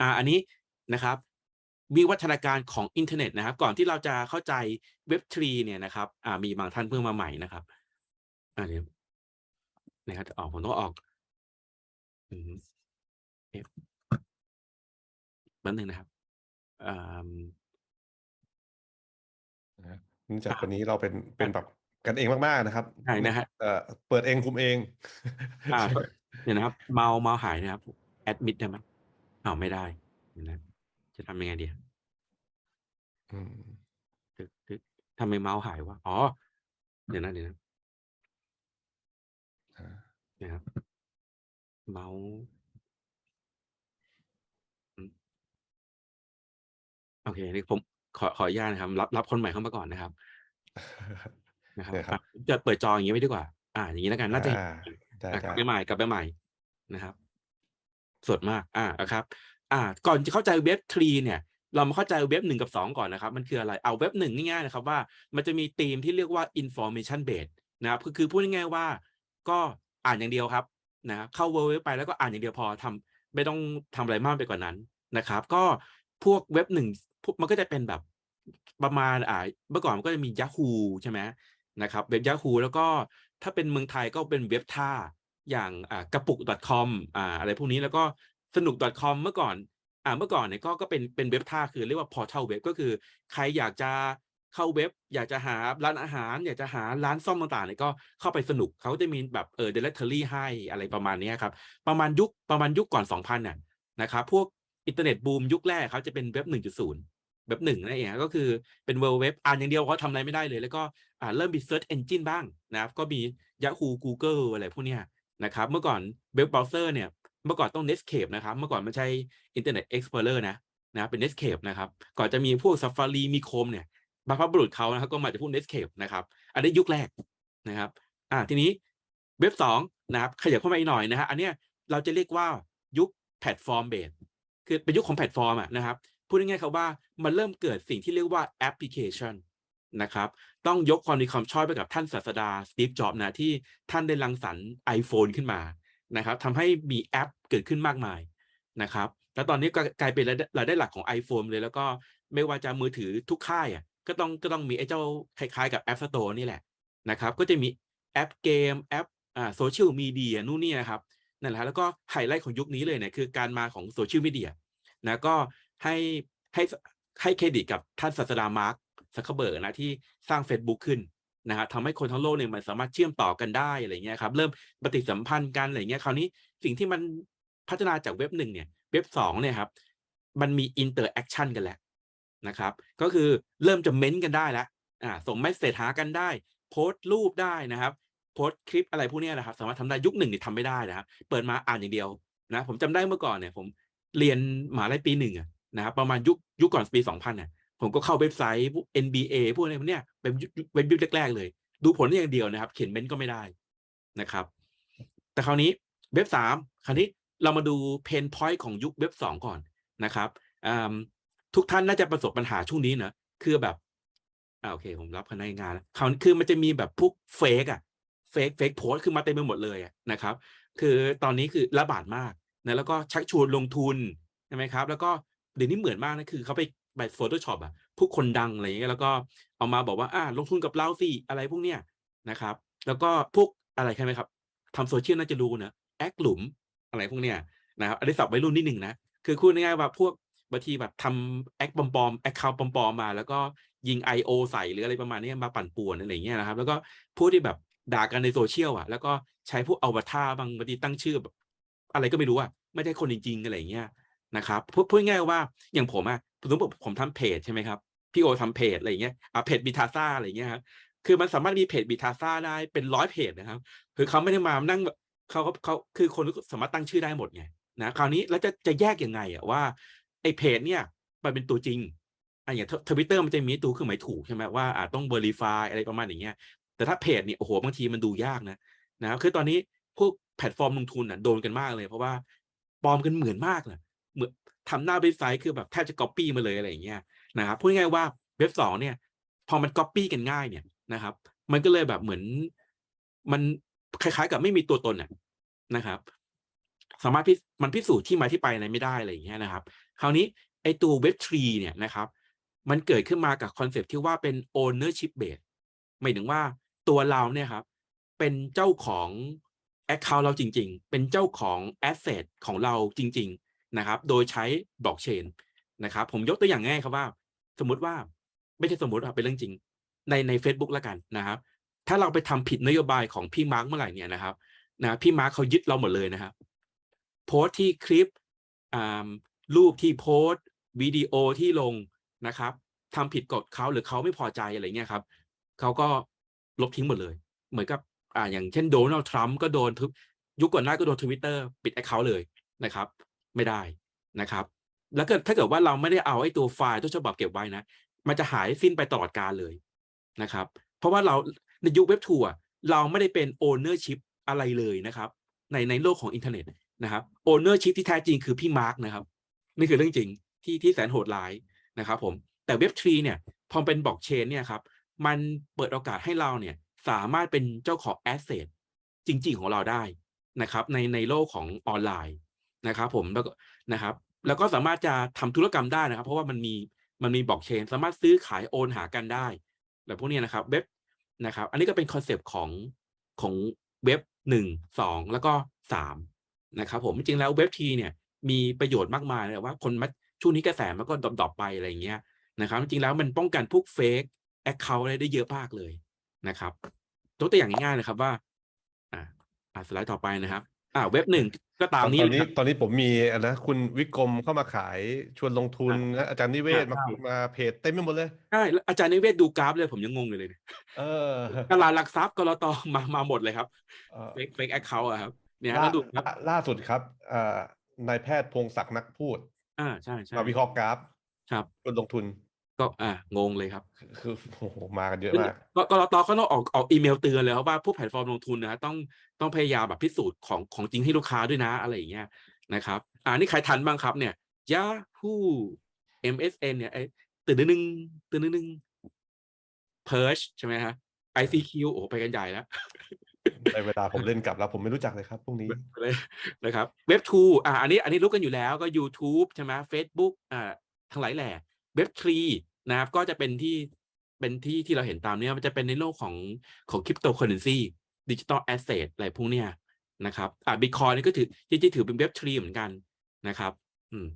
อ่าอันนี้นะครับวิวัฒนาการของอินเทอร์เน็ตนะครับ ก่อนที่เราจะเข้าใจเว็บทรีเนี่ยนะครับอ่ามีบางท่านเพิ่งมาใหม่นะครับอ่าเดี๋ยวนะครับจะออกผมต้องออกอืมเอฟแป๊บนึงนะครับอ่านะเนื่องจากอ่าวันนี้เราเป็นเป็นแบบกันเองมากๆนะครับใช่นะฮะเอ่อเปิดเองคุมเองอ่าเดี๋ยวนะครับ เมาส์เมาส์หายนะครับ แอดมิดได้ไหม อ้าวไม่ได้เดี๋ยวนะจะทำยังไงดีอืมตึกตึกทำไมเมาส์หายวะ อ๋อ เดี๋ยวนะเดี๋ยวนะอ่านะครับ เมาส์อืมโอเคนี่ผมขอขออนุญาตนะครับ รับรับคนใหม่เข้ามาก่อนนะครับ นะครับเนี่ยครับอะจะเปิดจออย่างนี้ไว้ดีกว่า อ่า อย่างนี้แล้วกัน น่าจะเห็นอ่าได้อะกได้ลับไปใหม่กลับไปใหม่นะครับ สดมากอ่านะครับอ่าก่อนจะเข้าใจเว็บทรีเนี่ยเรามาเข้าใจเว็บหนึ่งกับสองก่อนนะครับ มันคืออะไรเอาเว็บหนึ่งง่ายๆนะครับว่ามันจะมีธีมที่เรียกว่า information base นะครับคือคือพูดง่ายๆว่าก็อ่านอย่างเดียวครับนะเข้าเว็บไปแล้วก็อ่านอย่างเดียวพอทำไม่ต้องทำอะไรมากไปกว่านั้นนะครับ ก็พวกเว็บหนึ่งมันก็จะเป็นแบบประมาณอ่าเมื่อก่อนมันก็จะมี Yahoo ใช่ไหมนะครับเว็บ Yahoo แล้วก็ถ้าเป็นเมืองไทยก็เป็นเว็บท่า อย่างกระปุก .com อ่าอะไรพวกนี้แล้วก็สนุก .com เมื่อก่อนอ่าเมื่อก่อนเนี่ยก็ก็เป็นเป็นเว็บท่าคือเรียกว่า portal เว็บก็คือใครอยากจะเข้าเว็บ อยากจะหาร้านอาหาร อยากจะหาร้านซ่อมต่างๆเนี่ยก็เข้าไปสนุกเขาจะมีแบบเออ directory ให้อะไรประมาณนี้ครับ ประมาณยุคประมาณยุคก่อน 2000น่ะนะครับพวกอินเทอร์เน็ตบูมยุคแรกเขาจะเป็นเว็บ 1.0 เว็บหนึ่งนั่นเองก็คือเป็นเวิร์เว็บอ่านอย่างเดียวเขาทำอะไรไม่ได้เลย แล้วก็อ่าเริ่มมี search engine บ้างนะครับ ก็มี Yahoo Google อะไรพวกเนี้ย นะครับเมื่อก่อนเว็บเบราว์เซอร์เนี่ยเมื่อก่อนต้อง Netscape นะครับเมื่อก่อนไม่ใช่ Internet Explorer นะนะเป็น Netscape นะครับก่อนจะมีพวก Safari มี Chrome เนี่ยบรรพบุรุษเขานะครับก็มาจากพวก Netscape นะครับอันนี้ยุคแรกนะครับอ่าทีนี้เว็บสองนะครับขยับเข้ามาอีกหน่อยนะฮะอันเนี้ยเราจะเรียกว่ายุคแพลตฟอร์มเบสคือเป็นยุคของแพลตฟอร์มอะนะครับพูดง่ายๆครับว่ามันเริ่มเกิดสิ่งที่เรียกว่าแอปพลิเคชัน นะครับ ต้องยกความดีความชอบไปกับท่านศาสดาสตีฟจ็อบนะที่ท่านได้รังสรรค์ iPhone ขึ้นมานะครับทำให้มีแอปเกิดขึ้นมากมายนะครับ แล้วตอนนี้ก็กลายเป็นรายได้ราได้หลักของ iPhone เลย แล้วก็ไม่ว่าจะมือถือทุกค่ายอะก็ต้องก็ต้องมีไอ้เจ้าคล้ายๆกับ App Store นี่แหละนะครับ ก็จะมีแอปเกมแอปอ่าโซเชียลมีเดียนู่นนี่นะครับนั่นแหละฮะแล้วก็ไฮไลท์ของยุคนี้เลยเนี่ยคือการมาของโซเชียลมีเดียนะก็ให้ให้ให้เครดิตกับท่านศาสดามาร์ค ซักเคเบิร์กนะที่สร้าง Facebook ขึ้นนะฮะทำให้คนทั้งโลกเนี่ยมันสามารถเชื่อมต่อกันได้อะไรเงี้ยครับเริ่มปฏิสัมพันธ์กันอะไรเงี้ยคราวนี้สิ่งที่มันพัฒนาจากเว็บหนึ่งเนี่ยเว็บสองเนี่ยครับมันมีอินเตอร์แอคชั่นกันแหล้วนะครับ ก็คือเริ่มจะเม้นต์กันได้แล้วอ่าส่งเมสเซจหากันได้ โพสต์รูปได้นะครับ โพสต์คลิปอะไรพวกนี้นะครับ สามารถทำได้ยุคหนึ่งเนี่ยทำไม่ได้นะครับ เปิดมาอ่านอย่างเดียวนะผมจำได้เมื่อก่อนเนี่ยผมเรียนมหาลัยปีหนึ่งนะครับประมาณยุคยุคก่อนปีสองพันเนี่ย ผมก็เข้าเว็บไซต์พวก NBA พวกอะไรพวกเนี้ยเป็นยุคเว็บยุคแรกๆเลย ดูผลอย่างเดียวนะครับ เขียนเม้นต์ก็ไม่ได้นะครับ แต่คราวนี้เว็บสามคราวนี้เรามาดูเพนพอยต์ของยุคเว็บสองก่อนนะครับทุกท่านน่าจะประสบปัญหาช่วงนี้นะคือแบบอ่าโอเค ผมรับคะงานแล้วคราวคือมันจะมีแบบพวกเฟกอะเฟกเฟกโพสคือมาเต็มไปหมดเลยนะครับ คือตอนนี้คือระบาดมากนะแล้วก็ชักชวนลงทุนใช่ไหมครับ แล้วก็เดี๋ยวนี้เหมือนมากนะคือเขาไป ไป Photoshop อะพวกคนดังอะไรอย่างเงี้ยแล้วก็เอามาบอกว่าอ่าลงทุนกับเราสิอะไรพวกเนี้ยนะครับ แล้วก็พวกอะไรใช่ไหมครับทำโซเชียลน่าจะรู้นะแอคหลุมอะไรพวกเนี้ยนะครับอันนี้สับวัยรุ่นนิดหนึ่งนะคือพูดง่ายๆว่าพวกบางทีแบบทำแอคปลอมๆแอคเคาท์ปลอมๆมา แล้วก็ยิง I.O. ใส่หรืออะไรประมาณนี้มาปั่นป่วนอะไรเงี้ยนะครับ แล้วก็ผู้ที่แบบด่ากันในโซเชียลอะ แล้วก็ใช้พวกอวตารบางบางทีตั้งชื่อแบบอะไรก็ไม่รู้อะไม่ได้คนจริงๆอะไรเงี้ย นะครับพูดพูดง่ายว่าอย่างผมอะสมมติผมทำเพจใช่ไหมครับพี่โอทำเพจอะไรอย่างเงี้ยอะเพจบิทาซ่าอะไรอย่างเงี้ยครับคือมันสามารถมีเพจบิทาซ่าได้เป็นร้อยเพจนะครับ คือเขาไม่ได้มานั่งเขาเขาเขาคือคนสามารถตั้งชื่อได้หมดไงนะคราวนี้แล้วจะจะแยกยังไงอะว่าไอ้เพจเนี่ยมันเป็นตัวจริงอะอย่างทวิตเตอร์มันจะมีตัวเครื่องหมายถูกใช่ไหมว่าอาจต้อง verify อะไรประมาณอย่างเงี้ยแต่ถ้าเพจเนี่ยโอ้โหบางทีมันดูยากนะนะครับคือตอนนี้พวกแพลตฟอร์มลงทุนอะโดนกันมากเลย เพราะว่าปลอมกันเหมือนมากเลย ทำหน้าเว็บไซต์คือแบบแทบจะก๊อปปี้มาเลยอะไรอย่างเงี้ยนะครับพูดง่ายๆว่าเว็บสองเนี่ย พอมันก๊อปปี้กันง่ายเนี่ยนะครับ มันก็เลยแบบเหมือนมันคล้ายๆ กับไม่มีตัวตนอะนะครับ สามารถพิมันพิสูจน์ที่มาที่ไปอะไรไม่ได้อะไรอย่างเงี้ยนะครับ คราวนี้ไอตัวเว็บทรีเนี่ยนะครับ มันเกิดขึ้นมากับคอนเซปต์ที่ว่าเป็น ownership base หมายถึงว่าตัวเราเนี่ยครับ เป็นเจ้าของ account เราจริง ๆ เป็นเจ้าของ asset ของเราจริงๆ นะครับ โดยใช้บล็อกเชนนะครับ ผมยกตัวอย่างง่ายครับว่า สมมุติว่าไม่ใช่สมมติครับเป็นเรื่องจริง ในใน Facebook แล้วกันนะครับ ถ้าเราไปทำผิดนโยบายของพี่มาร์กเมื่อไหร่เนี่ยนะครับนะพี่มาร์กเขายึดเราหมดเลยนะครับ โพสต์ที่คลิปรูปที่โพสต์วิดีโอที่ลงนะครับทำผิดกฎเขาหรือเขาไม่พอใจอะไรเงี้ยครับเขาก็ลบทิ้งหมดเลย เหมือนกับอ่าอย่างเช่นโดนัลด์ทรัมป์ก็โดนทุกยุคก่อนหน้าก็โดนทวิตเตอร์ปิดแอคเคาท์เลยนะครับ ไม่ได้นะครับ แล้วกิดถ้าเกิดว่าเราไม่ได้เอาไอ้ตัวไฟล์ต้นฉบับเก็บไว้นะ มันจะหายสิ้นไปตลอดกาลเลยนะครับ เพราะว่าเราในยุคเว็บทัวร์เราไม่ได้เป็น ownership อะไรเลยนะครับ ในในโลกของอินเทอร์เน็ตนะครับ ownership ที่แท้จริงคือพี่มาร์กนะครับนี่คือเรื่องจริงที่ที่แสนโหดร้ายนะครับผมแต่เว็บทรีเนี่ยพอเป็นบล็อกเชนเนี่ยครับมันเปิดโอกาสให้เราเนี่ยสามารถเป็นเจ้าของแอสเซทจริง ๆ ของเราได้นะครับในในโลกของออนไลน์ นะครับผมแล้วก็นะครับ แล้วก็สามารถจะทำธุรกรรมได้นะครับ เพราะว่ามันมีมันมีบล็อกเชน สามารถซื้อขายโอนหากันได้แบบพวกนี้นะครับเว็บนะครับ อันนี้ก็เป็นคอนเซปต์ของของเว็บหนึ่งสองแล้วก็สามนะครับ ผมจริงแล้วเว็บทีเนี่ยมีประโยชน์มากมายแต่ว่าคนมัช่วงนี้กระแสมันก็ดรอปไปอะไรอย่างเงี้ยนะครับ จริงแล้วมันป้องกันพวกเฟกแอคเคาท์อะไรได้เยอะมากเลยนะครับตัวตัวอย่างง่ายๆนะครับว่าอ่าสไลด์ต่อไปนะครับอ่าเว็บหนึ่ง ก็ตามนี้ตอนเลยนี้ครับตอนนี้ผมมีอันนะคุณวิกรมเข้ามาขายชวนลงทุนนะอาจารย์นิเวศน์มาใช่มาเพจเต็มไปหมดเลยใช่แล้วอาจารย์นิเวศน์ดูกราฟเลยผมยังงงอยู่เลยเนี่ยเออตลาดหลักทรัพย์กรตมามาหมดเลยครับเออเฟกเฟกแอคเคาท์อะครับเนี่ยล่าแล้วดูครับล่าล่าสุดครับอ่านายแพทย์พงศักดิ์นักพูด อ่าใช่ใช่มาวิเคราะห์กราฟครับชวนลงทุน ก็อ่างงเลยครับคือโอ้โหมากันเยอะมากก็กรตเขาต้องออกออกอีเมลเตือนเลยครับว่าผู้แพลตฟอร์มลงทุนนะฮะต้องต้องพยายามแบบพิสูจน์ของของจริงให้ลูกค้าด้วยนะอะไรอย่างเงี้ยนะครับ อ่านี่ใครทันบ้างครับเนี่ย Yahoo MSN เนี่ยไอ้ตื่นนิดนึงตื่นนิดนึง Perch ใช่ไหมฮะ ICQ โอ้โหไปกันใหญ่แล้วในเวลาผมเล่นกลับแล้วผมไม่รู้จักเลยครับพวกนี้เลยนะครับเว็บทูอ่าอันนี้อันนี้รู้กันอยู่แล้วก็ YouTube ใช่ไหม Facebook อ่าทั้งหลายแหล่ เว็บทรีนะครับ ก็จะเป็นที่เป็นที่ที่เราเห็นตามเนี้ยมันจะเป็นในโลกของของคริปโตเคอเรนซีดิจิตอลแอสเซทอะไรพวกเนี้ยนะครับ อ่าบิตคอยนี่ก็ถือจริงๆถือเป็นเว็บทรีเหมือนกันนะครับ อืม